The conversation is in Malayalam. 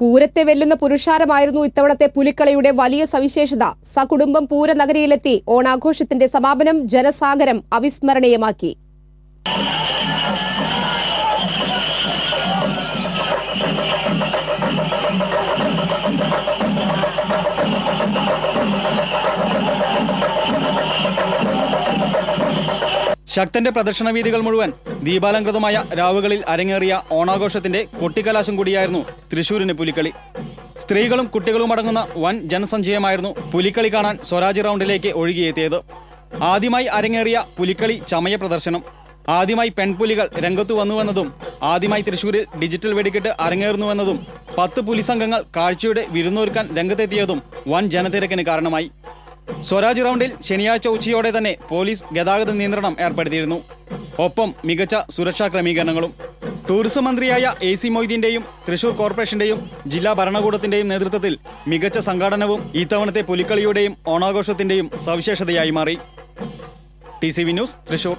പൂരത്തെ വെല്ലുന്ന പുരുഷാരമായിരുന്നു ഇത്തവണത്തെ പുലിക്കളിയുടെ വലിയ സവിശേഷത. സകുടുംബം പൂര പൂരനഗരിയിലെത്തി ഓണാഘോഷത്തിന്റെ സമാപനം ജനസാഗരം അവിസ്മരണീയമാക്കി. ശക്തന്റെ പ്രദർശന വീതികൾ മുഴുവൻ ദീപാലംകൃതമായ രാവുകളിൽ അരങ്ങേറിയ ഓണാഘോഷത്തിന്റെ കൊട്ടിക്കലാശം കൂടിയായിരുന്നു തൃശൂരിന് പുലിക്കളി. സ്ത്രീകളും കുട്ടികളും അടങ്ങുന്ന വൻ ജനസഞ്ചയമായിരുന്നു പുലിക്കളി കാണാൻ സ്വരാജ് റൗണ്ടിലേക്ക് ഒഴുകിയെത്തിയത്. ആദ്യമായി അരങ്ങേറിയ പുലിക്കളി ചമയ പ്രദർശനം. ആദ്യമായി പെൺപുലികൾ രംഗത്തു വന്നുവെന്നതും ആദ്യമായി തൃശൂരിൽ ഡിജിറ്റൽ വെടിക്കെട്ട് അരങ്ങേറുന്നുവെന്നതും പത്ത് പുലിസംഘങ്ങൾ കാഴ്ചയുടെ വിരുന്നൊരുക്കാൻ രംഗത്തെത്തിയതും വൻ ജനതിരക്കിന് കാരണമായി. സ്വരാജ് റൗണ്ടിൽ ശനിയാഴ്ച ഉച്ചയോടെ തന്നെ പോലീസ് ഗതാഗത നിയന്ത്രണം ഏർപ്പെടുത്തിയിരുന്നു. ഒപ്പം മികച്ച സുരക്ഷാ ക്രമീകരണങ്ങളും. ടൂറിസം മന്ത്രിയായ എ സി മൊയ്തീന്റെയും തൃശൂർ കോർപ്പറേഷന്റെയും ജില്ലാ ഭരണകൂടത്തിന്റെയും നേതൃത്വത്തിൽ മികച്ച സംഘാടനവും ഇത്തവണത്തെ പുലിക്കളിയുടെയും ഓണാഘോഷത്തിന്റെയും സവിശേഷതയായി മാറി. T C V news Thrissur.